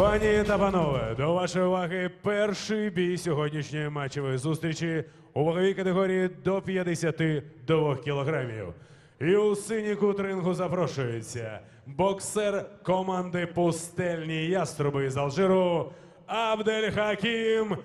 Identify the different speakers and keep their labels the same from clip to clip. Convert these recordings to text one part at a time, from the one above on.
Speaker 1: Пані та панове, до вашої уваги перший бій сьогоднішньої матчевої зустрічі у ваговій категорії до 52 кілограмів. І у синій кут запрошується боксер команди Пустельні яструби з Алжиру Абдель Хакім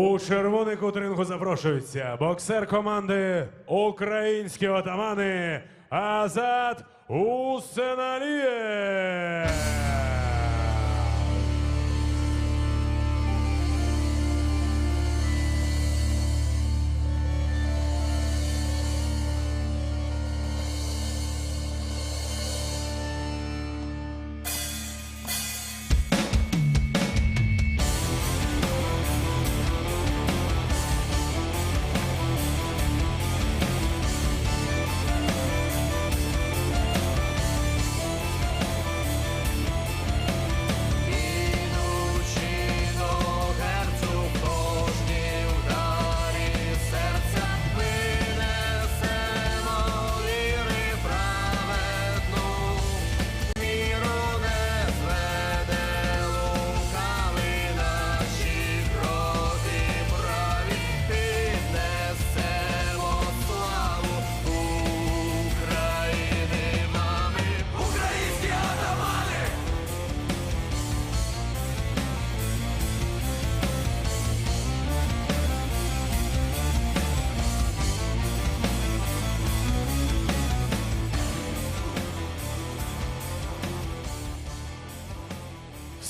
Speaker 1: У червоний кут рингу запрошується боксер команди Українські отамани Азат Усеналієв.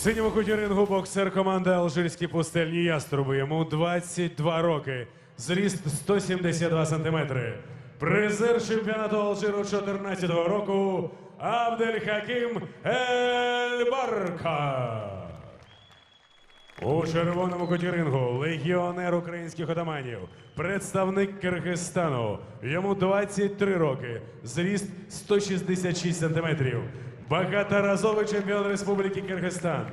Speaker 1: Синьому куті рингу боксер команди Алжирські пустельні яструби. Йому 22 роки. Зріст 172 сантиметри. Призер чемпіонату Алжиру 2014 року Абдель Хакім Ель Барка. У червоному куті рингу легіонер українських отаманів, представник Киргизстану. Йому 23 роки, зріст 166 сантиметрів. Багаторазовий чемпіон Республіки Киргизстан.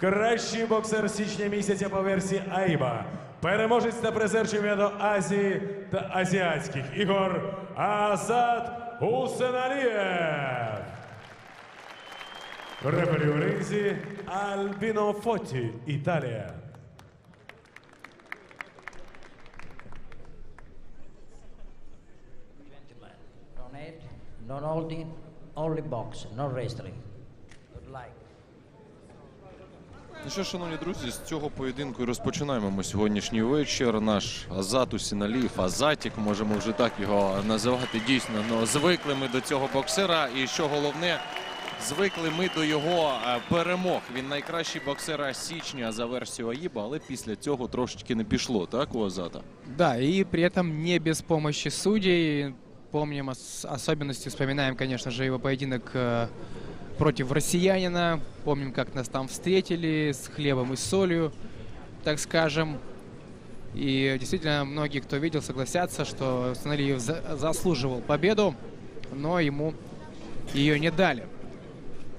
Speaker 1: Кращий боксер січня місяця по версії Айба. Переможець та призер чемпіонату Азії та азіатських ігор Азат Усеналієв. Рефері у ринзі Альбіно Фоті, Італія.
Speaker 2: Gentlemen, only box, no wrestling. Good luck.
Speaker 3: Ну що, шановні друзі, з цього поєдинку і розпочинаємо ми сьогоднішній вечір. Наш Азат Усіналів, Азатік, можемо вже так його називати. Дійсно, ну, звикли ми до цього боксера. І що головне, звикли ми до його е, перемог. Він найкращий боксер січня за версією Аїба, але після цього трошечки не пішло, так, у Азата?
Speaker 4: Да, и при этом не без помощи судей. Помним ос- особенности, вспоминаем, конечно же, его поединок э, против россиянина. Помним, как нас там встретили с хлебом и солью, так скажем. И действительно, многие, кто видел, согласятся, что Саналиев за- заслуживал победу, но ему ее не дали.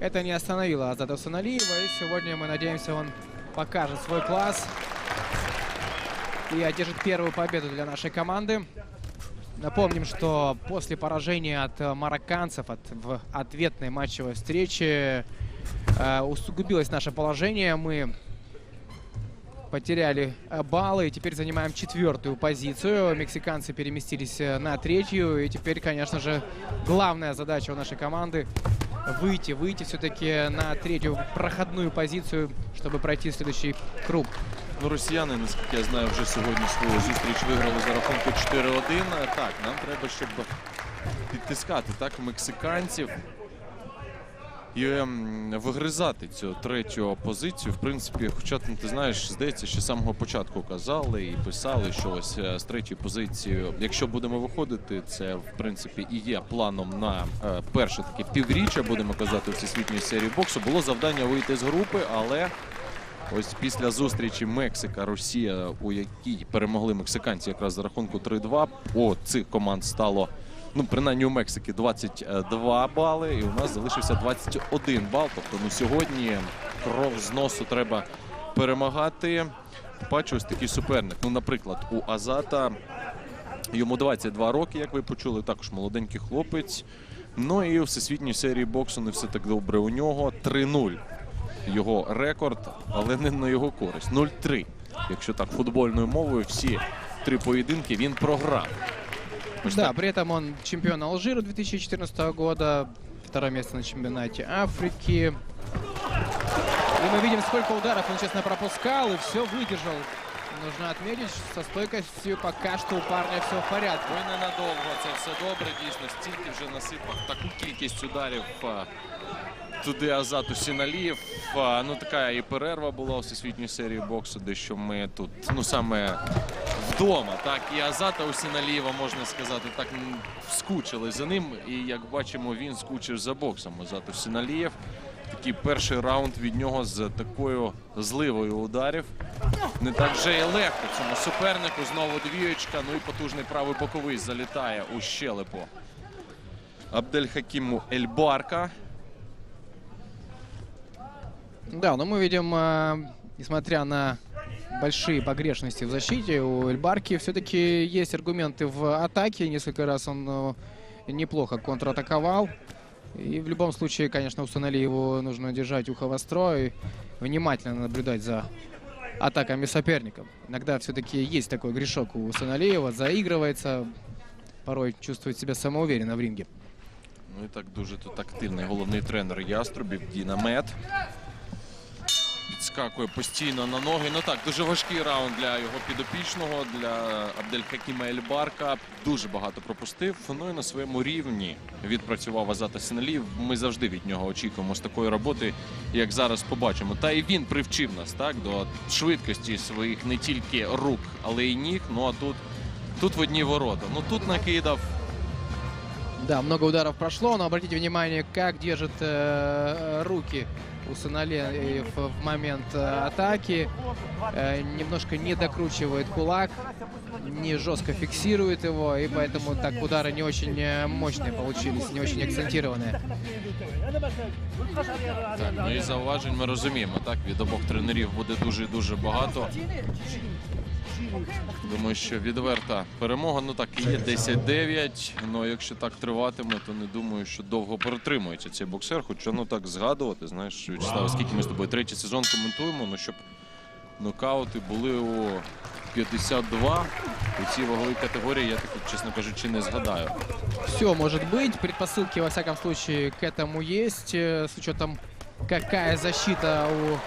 Speaker 4: Это не остановило Азата Саналиева, и сегодня, мы надеемся, он покажет свой класс и одержит первую победу для нашей команды. Напомним, что после поражения от э, марокканцев от, в ответной матчевой встрече э, усугубилось наше положение. Мы потеряли э, баллы и теперь занимаем четвертую позицию. Мексиканцы переместились э, на третью. И теперь, конечно же, главная задача у нашей команды выйти, выйти все-таки на третью проходную позицию, чтобы пройти следующий круг.
Speaker 3: Ну, росіяни, наскільки я знаю, вже сьогодні свою зустріч виграли за рахунку 4-1. Так, нам треба, щоб підтискати так мексиканців і ем, вигризати цю третю позицію. В принципі, хоча ну, ти знаєш, здається, ще з самого початку казали і писали, що ось е, з третьої позиції, якщо будемо виходити, це в принципі і є планом на е, перше таке півріччя, будемо казати, у всесвітньої серії боксу. Було завдання вийти з групи, але Ось після зустрічі Мексика, Росія, у якій перемогли мексиканці якраз за рахунку 3-2. У цих команд стало, ну принаймні у Мексики 22 бали, і у нас залишився 21 бал. Тобто ну сьогодні кров з носу треба перемагати. Бачу, ось такий суперник. Ну, наприклад, у Азата йому 22 роки, як ви почули, також молоденький хлопець. Ну і у всесвітній серії боксу не все так добре у нього. 3-0 його рекорд, але не на його користь. 0-3. Якщо так футбольною мовою, всі три поєдинки він програв. Ось
Speaker 4: Да,
Speaker 3: так.
Speaker 4: при этом он чемпион Алжира 2014 года, второе место на чемпионате Африки. И мы видим, сколько ударов он, честно, пропускал и все выдержал. Нужно отметить, со стойкостью пока что у парня все в порядке.
Speaker 3: Ой, ненадовго це все добре. Дійсно, стільки вже насипав таку кількість ударів а, туди Азату Сіналієв. Ну така і перерва була у всесвітній серії боксу, дещо ми тут, ну саме вдома. Так, і Азата у Сіналієва, можна сказати, так скучили за ним. І як бачимо, він скучив за боксом. Азату Сіналієв. Такий перший раунд від нього з такою зливою ударів. Не так вже і легко цьому супернику. Знову двієчка. Ну і потужний правий боковий залітає у щелепу. Абдельхакіму Ельбарка.
Speaker 4: Да, но мы видим, э, несмотря на большие погрешности в защите, у Эльбарки все-таки есть аргументы в атаке. Несколько раз он э, неплохо контратаковал. И в любом случае, конечно, установили его нужно держать ухо востро и внимательно наблюдать за атаками соперников. Иногда все-таки есть такой грешок у Саналеева, заигрывается, порой чувствует себя самоуверенно в ринге.
Speaker 3: Ну і так дуже тут активний головний тренер Яструбів Дінамет. Підскакує постійно на ноги. Ну так, дуже важкий раунд для його підопічного, для Абдельхакіма Ельбарка. Дуже багато пропустив. Ну і на своєму рівні відпрацював Азата Сіналів. Ми завжди від нього очікуємо з такої роботи, як зараз побачимо. Та і він привчив нас так до швидкості своїх не тільки рук, але й ніг. Ну а тут, тут в одні ворота. Ну тут накидав.
Speaker 4: Да, много ударов прошло, но обратите внимание, как держит э, руки у Саналеев в момент э, атаки. Э, немножко не докручивает кулак, не жестко фиксирует его, и поэтому так удары не очень э, мощные получились, не очень акцентированные.
Speaker 3: Так, ну і зауважень ми розуміємо. Так, від обох тренерів буде дуже і дуже багато. Думаю, що відверта перемога. Ну так і є 10-9. Ну якщо так триватиме, то не думаю, що довго протримується цей боксер. Хоча ну так згадувати, знаєш, Вячеслав, скільки ми з тобою третій сезон коментуємо, ну щоб нокаути були у 52 у цій ваговій категорії, я так, чесно кажучи, не згадаю.
Speaker 4: Все может быть, предпосылки во всяком случае к этому есть, э, с учетом какая защита у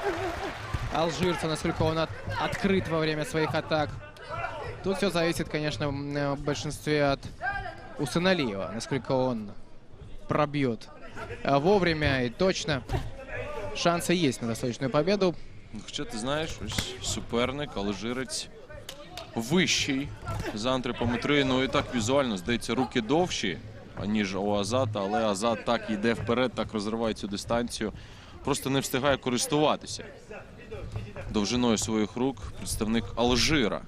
Speaker 4: алжирца, насколько он от- открыт во время своих атак. Тут все зависит, конечно, м, э, в большинстве от Усаналиева, насколько он пробьет э, вовремя и точно. Шансы есть на досрочную победу.
Speaker 3: Ну, Хоча ти знаєш, ось суперник, алжирець вищий за антропометрію. Ну і так візуально здається, руки довші, аніж у Азата, але Азат так йде вперед, так розриває цю дистанцію. Просто не встигає користуватися Довжиною своїх рук представник Алжира.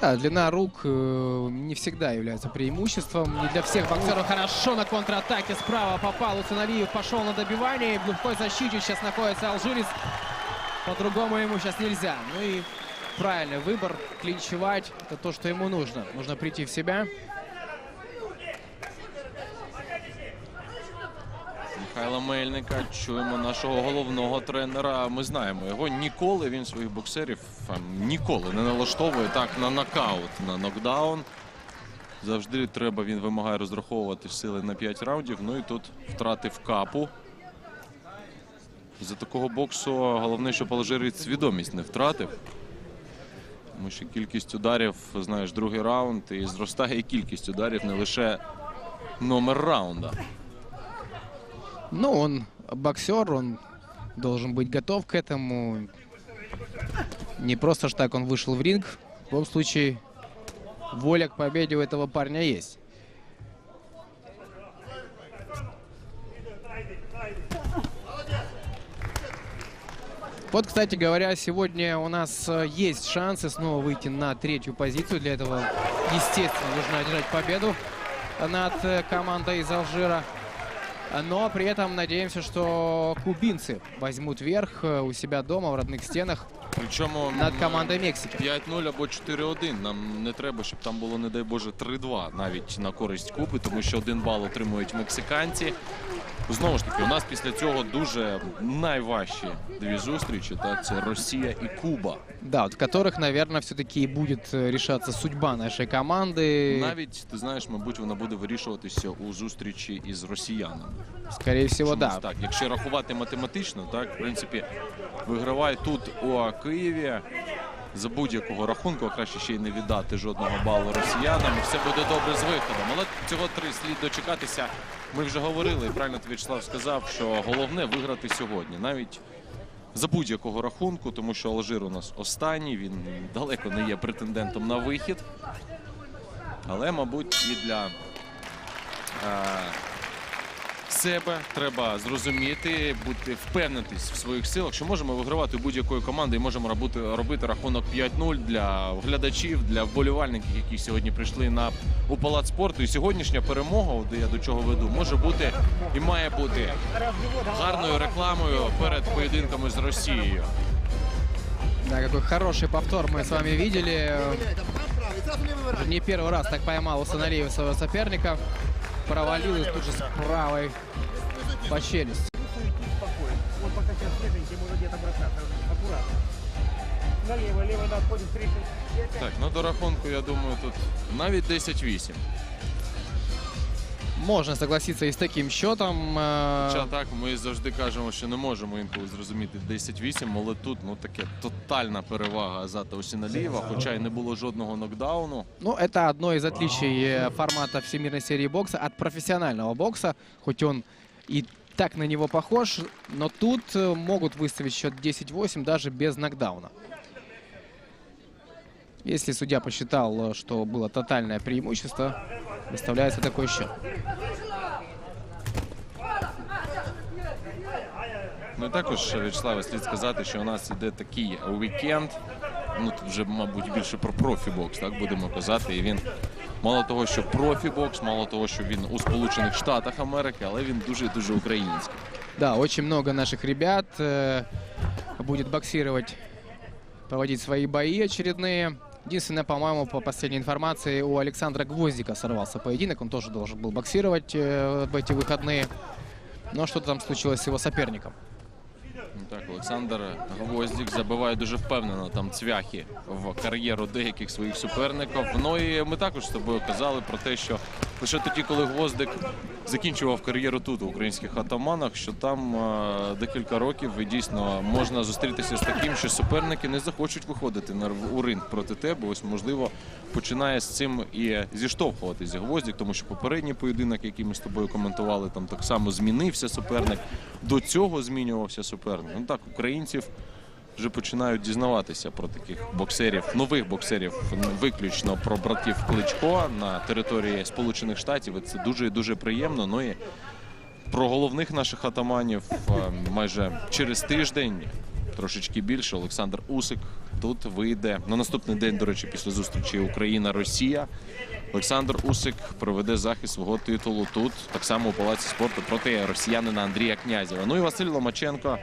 Speaker 4: Да, длина рук э, не всегда является преимуществом. Не для всех боксеров хорошо на контратаке. Справа попал Усаналиев, пошел на добивание. В глухой защите сейчас находится алжирец. По-другому ему сейчас нельзя. Ну и правильный выбор. Клинчевать – это то, что ему нужно. Нужно прийти в себя.
Speaker 3: Михайла Мельника чуємо нашого головного тренера. Ми знаємо його. Ніколи він своїх боксерів ніколи не налаштовує так на нокаут, на нокдаун. Завжди треба, він вимагає розраховувати сили на 5 раундів. Ну і тут втратив капу. За такого боксу головне, щоб Алжирець свідомість не втратив. Тому що кількість ударів, знаєш, другий раунд і зростає кількість ударів, не лише номер раунда.
Speaker 4: Ну, он боксер, он должен быть готов к этому. Не просто ж так он вышел в ринг. В любом случае, воля к победе у этого парня есть. Вот, кстати говоря, сегодня у нас э, есть шансы снова выйти на третью позицию. Для этого, естественно, нужно одержать победу над э, командой из Алжира. Но при этом надеемся, что кубинцы возьмут верх э, у себя дома в родных стенах
Speaker 3: Причому
Speaker 4: над
Speaker 3: м,
Speaker 4: командой Мексики.
Speaker 3: 5-0 або 4-1. Нам не треба, щоб там було, не дай Боже, 3-2 навіть на користь Куби, тому що один бал отримують мексиканці. Знову ж таки, у нас після цього дуже найважчі дві зустрічі. Так, це Росія і Куба.
Speaker 4: Да, от в которых, наверное, все-таки и будет э, решаться судьба нашей команды.
Speaker 3: Навіть ти знаєш, мабуть, вона буде вирішуватися у зустрічі із росіянами.
Speaker 4: Скорее всего,
Speaker 3: Чомусь
Speaker 4: да.
Speaker 3: так. Якщо рахувати математично, так в принципі вигравай тут у Києві. За будь-якого рахунку, а краще ще й не віддати жодного балу росіянам. і Все буде добре з виходом. Але цього три слід дочекатися. Ми вже говорили, і правильно ти, Вячеслав сказав, що головне виграти сьогодні. Навіть за будь-якого рахунку, тому що Алжир у нас останній, він далеко не є претендентом на вихід. Але, мабуть, і для е, себе треба зрозуміти, бути впевнитись в своїх силах, що можемо вигравати у будь-якої команди і можемо робити, робити рахунок 5-0 для глядачів, для вболівальників, які сьогодні прийшли на у палац спорту. І сьогоднішня перемога, от я до чого веду, може бути і має бути гарною рекламою перед поєдинками з Росією.
Speaker 4: Да, какой хороший повтор мы с вами видели. Не первый раз так поймал Усаналиев своего соперника. Провалил и тут же с правой по челюсти.
Speaker 3: Так, ну до рахунку, я думаю, тут навіть 10-8.
Speaker 4: Можно согласиться и с таким счетом. э,
Speaker 3: Хоча так, ми завжди кажемо, що не можемо інколи зрозуміти 10-8, але тут ну таке тотальна перевага Азата Осіналієва, хоча й не було жодного нокдауну.
Speaker 4: Ну, это одно из отличий э, формата всемирной серии бокса от профессионального бокса. Хоть он и так на него похож, но тут э, могут выставить счет 10-8 даже без нокдауна. Если судья посчитал, э, что было тотальное преимущество, выставляется такой счет.
Speaker 3: Ну і також, Вячеславе, слід сказати, що у нас іде такий вікенд. Ну тут вже, мабуть, більше про профі-бокс, так будемо казати. І він мало того, що профі-бокс, мало того, що він у Сполучених Штатах Америки, але він дуже і дуже український.
Speaker 4: Да, очень много наших ребят э, будет боксировать, проводить свои бои очередные. Единственное, по-моему, по последней информации, у Александра Гвоздика сорвался поединок. Он тоже должен был боксировать э, в эти выходные. Но что-то там случилось с его соперником.
Speaker 3: Ну, Так, Олександр Гвоздік забиває дуже впевнено там цвяхи в кар'єру деяких своїх суперників. Ну і ми також з тобою казали про те, що лише тоді, коли Гвоздик закінчував кар'єру тут, у українських атаманах, що там е, декілька років і дійсно можна зустрітися з таким, що суперники не захочуть виходити на у ринг проти тебе. Ось можливо починає з цим і зіштовхуватися Гвоздік, тому що попередній поєдинок, який ми з тобою коментували, там так само змінився суперник. До цього змінювався суперник. Ну так, українців вже починають дізнаватися про таких боксерів, нових боксерів, виключно про братів Кличко на території Сполучених Штатів. І це дуже і дуже приємно. Ну і про головних наших атаманів е, майже через тиждень, трошечки більше, Олександр Усик тут вийде на наступний день, до речі, після зустрічі Україна-Росія. Олександр Усик проведе захист свого титулу тут, так само у палаці спорту проти росіянина Андрія Князєва. Ну і Василь Ломаченко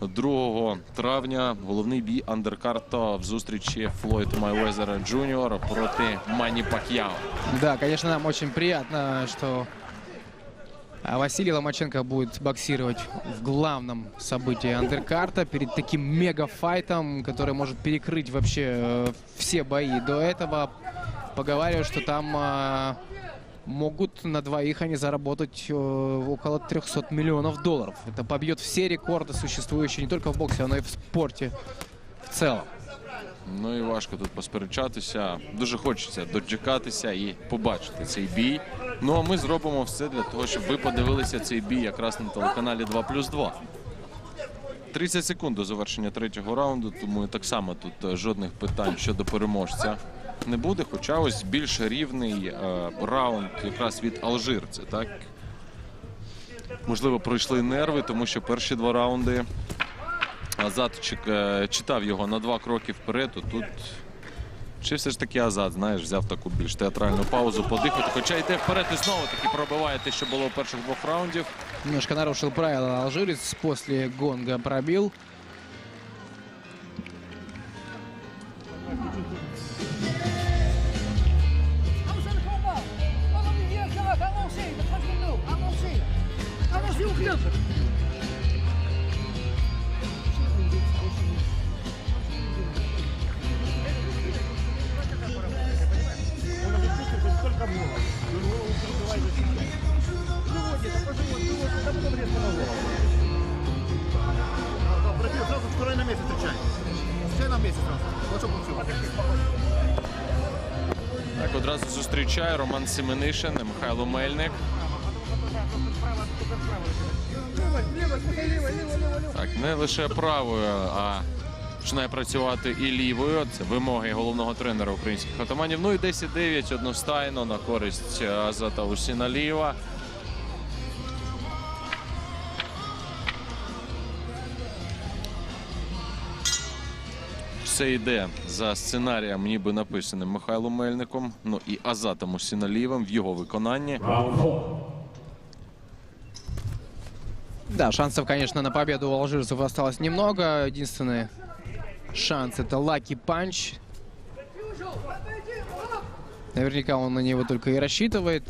Speaker 3: 2 травня головний бій андеркарта в зустрічі Флойд Майвезера Джуніор проти Мані Пак'яо.
Speaker 4: Да, конечно, нам очень приятно, что а, Василий Ломаченко будет боксировать в главном событии андеркарта перед таким мегафайтом, который может перекрыть вообще э, все бои до этого. поговаривают, что там а, могут на двоих они заработать э, около 300 миллионов долларов. Это побьет все рекорды, существующие не только в боксе, но и в спорте в целом.
Speaker 3: Ну і важко тут посперечатися. Дуже хочеться дочекатися і побачити цей бій. Ну а ми зробимо все для того, щоб ви подивилися цей бій якраз на телеканалі 2 плюс 2. 30 секунд до завершення третього раунду, тому так само тут е, жодних питань щодо переможця не буде. Хоча ось більш рівний е, раунд якраз від алжирця. Так можливо пройшли нерви, тому що перші два раунди Азат е, читав його на два кроки вперед. то Тут чи все ж таки Азат, знаєш, взяв таку більш театральну паузу, подихати, хоча йде вперед і знову таки пробиває те, що було у перших двох раундів.
Speaker 4: Немножко нарушил правила алжирец, после гонга пробил.
Speaker 3: Семенишин Михайло Мельник. Так, не лише правою, а починає працювати і лівою. Це вимоги головного тренера українських атаманів. Ну і 10-9 одностайно на користь Азата Усіналієва. Все йде за сценарієм, ніби написаним Михайлом Мельником, ну і Азатом Усіналієвим в його виконанні.
Speaker 1: Раунд фор.
Speaker 4: Да, шансов, конечно, на победу у алжирцев осталось немного. Единственный шанс это лаки панч. Наверняка он на него только и рассчитывает.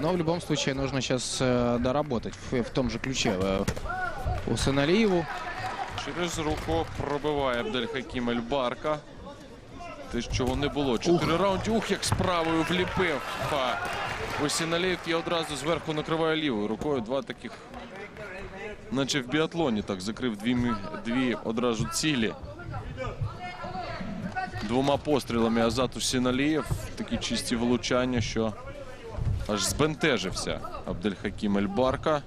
Speaker 4: Но в любом случае нужно сейчас э, доработать в, в том же ключе э, у Саналиеву.
Speaker 3: Через руку пробиває Абдельхакім Ельбарка. Те, чого не було. Чотири раунди. Ух, як з правою вліпив. Осіналєв і одразу зверху накриває лівою рукою. Два таких, наче в біатлоні, так закрив дві, дві одразу цілі. Двома пострілами Азат Усіналієв. Такі чисті влучання, що аж збентежився Абдельхакім Ельбарка.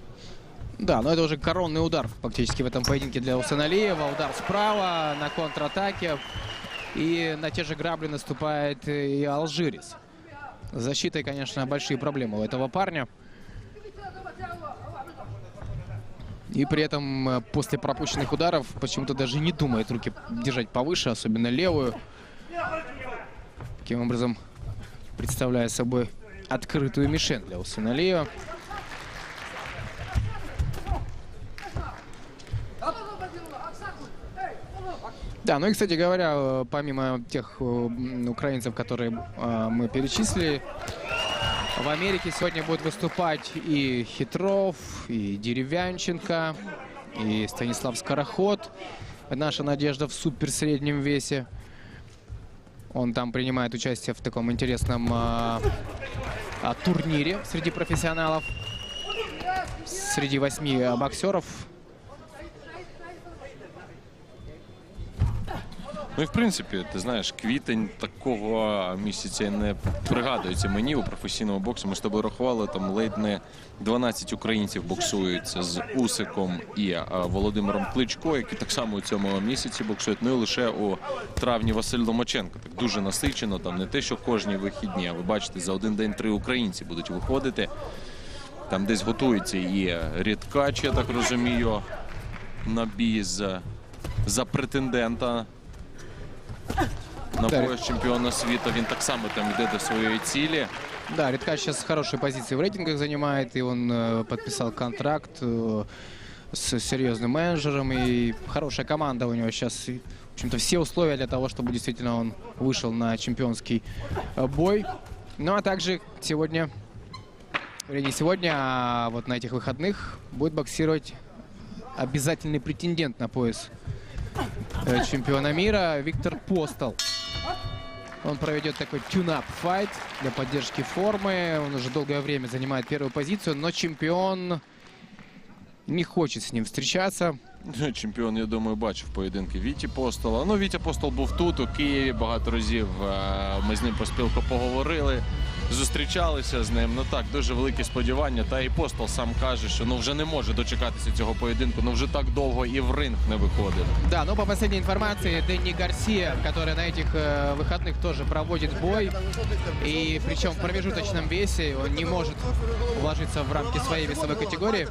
Speaker 4: Да, но это уже коронный удар фактически в этом поединке для Усаналиева. Удар справа на контратаке. И на те же грабли наступает и алжирец. С защитой, конечно, большие проблемы у этого парня. И при этом э, после пропущенных ударов почему-то даже не думает руки держать повыше, особенно левую. Таким образом, представляя собой открытую мишень для Усаналиева. Да, ну и, кстати говоря, э, помимо тех э, украинцев, которые э, мы перечислили, в Америке сегодня будет выступать и Хитров, и Деревянченко, и Станислав Скороход. Наша надежда в суперсреднем весе. Он там принимает участие в таком интересном а, а, турнире среди профессионалов. Среди восьми боксеров
Speaker 3: Ну і в принципі, ти знаєш, квітень такого місяця не пригадується мені у професійному боксі. Ми з тобою рахували там ледь не 12 українців боксуються з Усиком і Володимиром Кличко, які так само у цьому місяці боксують. Ну і лише у травні Василь Ломаченко. Так дуже насичено. Там не те, що кожні вихідні. А ви бачите, за один день три українці будуть виходити. Там десь готується і Рідкач, я так розумію, на бій за, за претендента на
Speaker 4: Да.
Speaker 3: пояс чемпіона світу. Він так само там йде до своєї цілі.
Speaker 4: Да, Редкач сейчас хорошие позиции в рейтингах занимает, и он э, подписал контракт э, с серьезным менеджером, и хорошая команда у него сейчас. И, в общем-то, все условия для того, чтобы действительно он вышел на чемпионский э, бой. Ну, а также сегодня, или не сегодня, а вот на этих выходных будет боксировать обязательный претендент на пояс э, чемпиона мира Виктор Постол. Он проведет такой тюнап файт для поддержки формы. Он уже долгое время занимает первую позицию, но чемпион не хочет с ним встречаться.
Speaker 3: Чемпіон, я думаю, бачив поєдинки Віті Постола. Ну, Вітя Постол був тут, у Києві багато разів. е, Ми з ним по спілку поговорили, зустрічалися з ним. Ну так, дуже великі сподівання. Та і Постол сам каже, що ну вже не може дочекатися цього поєдинку. Ну вже так довго і в ринг не виходив.
Speaker 4: Да, но по последней информации, Дэнни Гарсия, который на этих э, выходных тоже проводит бой. И причем в промежуточном весе он не может уложиться в рамки своей весовой категории.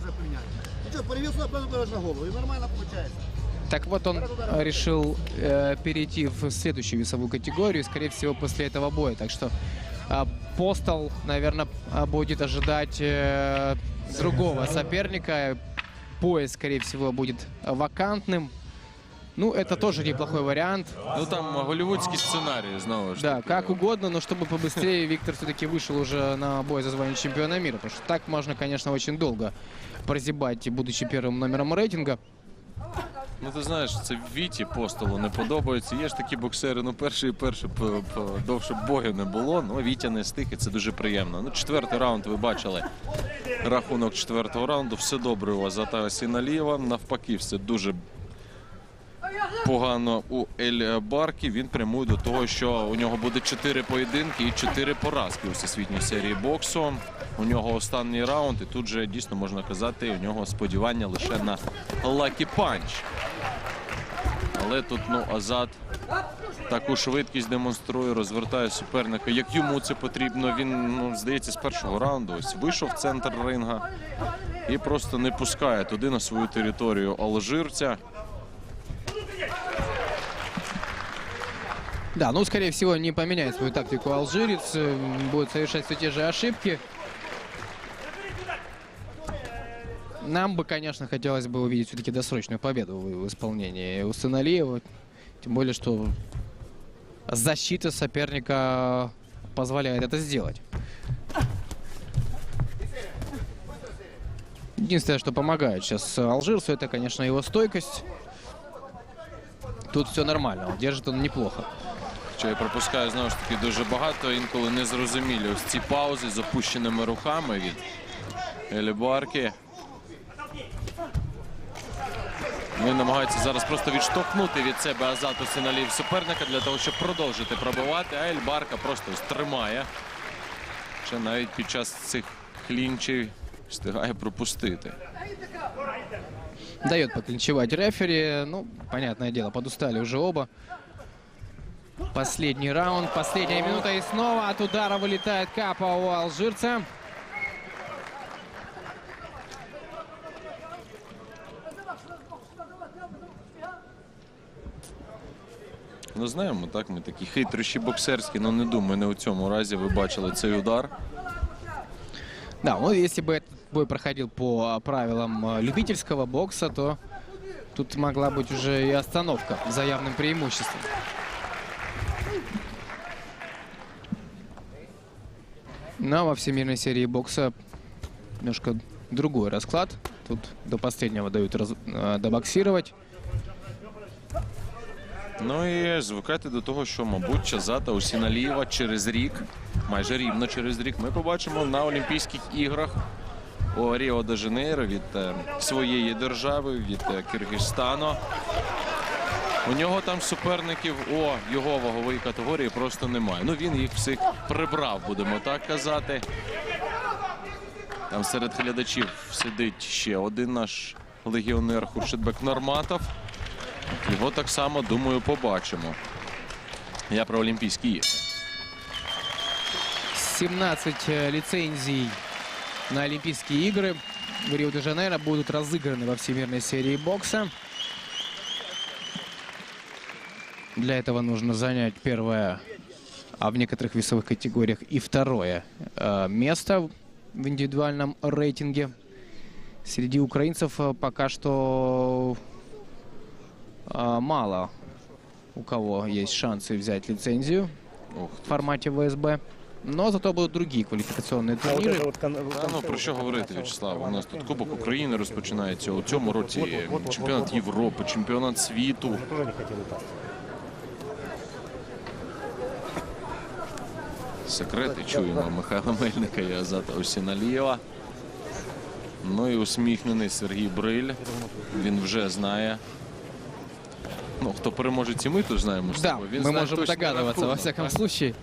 Speaker 5: Ну что, привел сюда, прямо на голову, и нормально получается.
Speaker 4: Так вот, он э, решил э, перейти в следующую весовую категорию, скорее всего, после этого боя. Так что э, Постол, наверное, будет ожидать э, другого соперника. Пояс, скорее всего, будет вакантным. Ну, это тоже неплохой вариант.
Speaker 3: Ну там голівудські сценарії знову ж
Speaker 4: Да,
Speaker 3: таки.
Speaker 4: как угодно, но чтобы побыстрее Виктор все-таки вышел уже на бой за звание чемпиона мира. Потому что так можно, конечно, очень долго прозябать, будучи первым номером рейтинга.
Speaker 3: Ну ти знаєш, це Віті Постолу не подобається. Є ж такі боксери, ну перший і перший довше бою не було. Ну Вітя не стих, і це дуже приємно. Ну, четвертий раунд ви бачили. Рахунок четвертого раунду. Все добре у Азата Сіналієва. Навпаки, все дуже погано у Ель Баркі. Він прямує до того, що у нього буде чотири поєдинки і чотири поразки у всесвітній серії боксу. У нього останній раунд, і тут же дійсно можна казати, у нього сподівання лише на лакі панч. Але тут ну Азат таку швидкість демонструє, розвертає суперника. Як йому це потрібно, він ну здається з першого раунду ось вийшов в центр ринга і просто не пускає туди на свою територію алжирця.
Speaker 4: Да, ну, скорее всего, не поменяет свою тактику алжирец. э, Будет совершать все те же ошибки. Нам бы, конечно, хотелось бы увидеть все-таки досрочную победу в в исполнении Усыналиева. Тем более, что защита соперника позволяет это сделать. Единственное, что помогает сейчас алжирцу, это, конечно, его стойкость. Тут все нормально, он держит он неплохо.
Speaker 3: Що я пропускаю знову ж таки дуже багато. Інколи незрозумілі ось ці паузи з опущеними руками від Елібарки. Він намагається зараз просто відштовхнути від себе Азату Синалів суперника для того, щоб продовжити пробивати. А Ельбарка просто ось тримає. Ще навіть під час цих клінчів встигає пропустити.
Speaker 4: Дает поклинчевать рефери. Ну, понятное дело, подустали уже оба. Последний раунд, последняя минута и снова от удара вылетает капа у алжирца.
Speaker 3: Ну знаємо, так ми такі хитрощі боксерські, але не думаю, не у цьому разі ви бачили цей удар.
Speaker 4: Да, ну если бы этот бой проходил по правилам э, любительского бокса, то тут могла быть уже и остановка за явным преимуществом. Но во всемирной серии бокса немножко другой расклад. Тут до последнего дают раз- э, добоксировать.
Speaker 3: Ну і звикати до того, що, мабуть, Чазата Усіналієва через рік, майже рівно через рік, ми побачимо на Олімпійських іграх у Ріо де Жанейро від е, своєї держави, від е, Киргизстану. У нього там суперників у його ваговій категорії просто немає. Ну він їх всіх прибрав, будемо так казати. Там серед глядачів сидить ще один наш легіонер Хуршидбек Норматов. Його так само, думаю, побачимо. Я про Олімпійські ігри.
Speaker 4: 17 э, лицензий на Олимпийские игры в Рио-де-Жанейро будут разыграны во всемирной серии бокса. Для этого нужно занять первое, а в некоторых весовых категориях и второе э, место в индивидуальном рейтинге. Среди украинцев э, пока что э, мало у кого есть шансы взять лицензию
Speaker 3: Ох,
Speaker 4: в формате ВСБ. Но зато будут другие квалификационные
Speaker 6: А вот
Speaker 4: турниры.
Speaker 6: это вот кон- в
Speaker 3: Та
Speaker 6: конце
Speaker 3: ну про
Speaker 6: вот
Speaker 3: що
Speaker 6: это
Speaker 3: говорити,
Speaker 6: вот
Speaker 3: В'ячеслав? У
Speaker 6: вот
Speaker 3: нас
Speaker 6: вот
Speaker 3: тут
Speaker 6: вот
Speaker 3: Кубок
Speaker 6: вот
Speaker 3: України розпочинається. У цьому році
Speaker 6: Вот, вот, вот,
Speaker 3: чемпіонат
Speaker 6: вот, вот.
Speaker 3: Європи, чемпіонат світу.
Speaker 6: Я тоже не хотел упасть.
Speaker 3: секрети. Чуємо Михайла Мельника і Азата Осіналієва. Ну і усміхнений Сергій Бриль. Він вже знає. Ну, хто переможе ці ми, то знаємо. з
Speaker 4: Да,
Speaker 3: тобою. Він
Speaker 4: мы
Speaker 3: знає
Speaker 4: можем
Speaker 3: точний
Speaker 4: догадываться, во
Speaker 3: рахунок.
Speaker 4: всяком случае.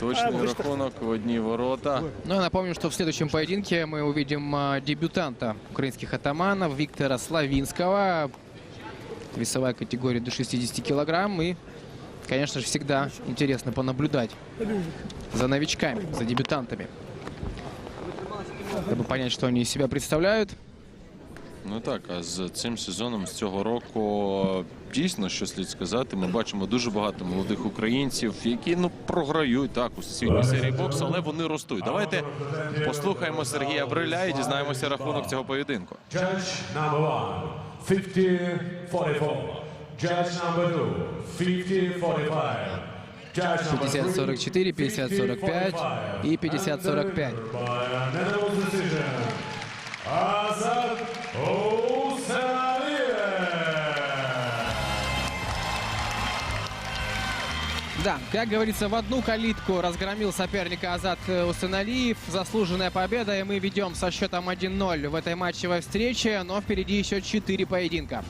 Speaker 3: Точний рахунок в одні ворота.
Speaker 4: Ну, я напомню, что в следующем поединке мы увидим а, дебютанта украинских атаманов Виктора Славинского. Весовая категория до 60 килограмм. И, конечно же, всегда интересно понаблюдать за новичками, за дебютантами. Чтобы понять, что они из себя представляют.
Speaker 3: Ну так, а з цим сезоном з цього року дійсно, що слід сказати, ми бачимо дуже багато молодих українців, які ну програють так у світній серії боксу, але вони ростуть. Давайте послухаємо Сергія Бриля і дізнаємося рахунок цього поєдинку.
Speaker 1: Judge number one, 50-44. Judge number two, 50-45. Judge number
Speaker 4: 50-44, 50-45 и 50-45. Да, как говорится, в одну калитку разгромил соперника Азат э, Усыналиев. Заслуженная победа, и мы ведем со счетом 1-0 в этой матчевой встрече, но впереди еще 4 поединка.